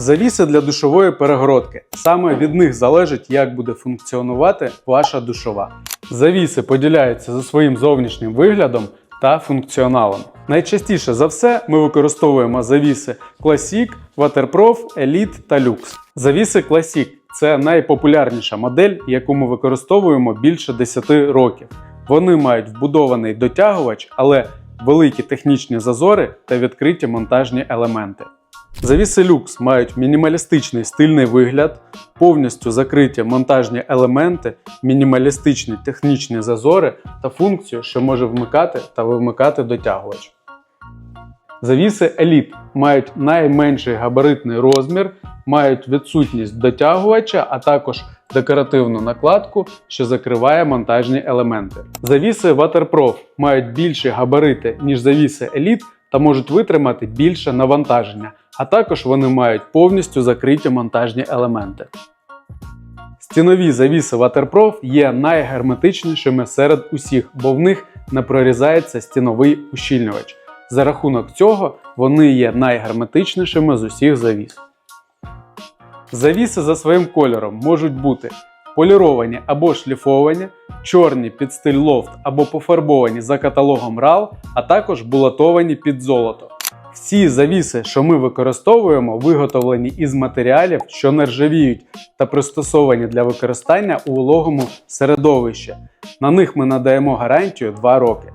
Завіси для душової перегородки. Саме від них залежить, як буде функціонувати ваша душова. Завіси поділяються за своїм зовнішнім виглядом та функціоналом. Найчастіше за все ми використовуємо завіси Classic, Waterproof, Elite та Lux. Завіси Classic це найпопулярніша модель, яку ми використовуємо більше 10 років. Вони мають вбудований дотягувач, але великі технічні зазори та відкриті монтажні елементи. Завіси люкс мають мінімалістичний стильний вигляд, повністю закриті монтажні елементи, мінімалістичні технічні зазори та функцію, що може вмикати та вимикати дотягувач. Завіси Elite мають найменший габаритний розмір, мають відсутність дотягувача, а також декоративну накладку, що закриває монтажні елементи. Завіси Waterproof мають більші габарити, ніж завіси Elite та можуть витримати більше навантаження, а також вони мають повністю закриті монтажні елементи. Стінові завіси Waterproof є найгерметичнішими серед усіх, бо в них не прорізається стіновий ущільнювач. За рахунок цього вони є найгерметичнішими з усіх завіс. Завіси за своїм кольором можуть бути поліровані або шліфовані, чорні під стиль лофт або пофарбовані за каталогом RAL, а також булатовані під золото. Всі завіси, що ми використовуємо, виготовлені із матеріалів, що нержавіють та пристосовані для використання у вологому середовищі. На них ми надаємо гарантію 2 роки.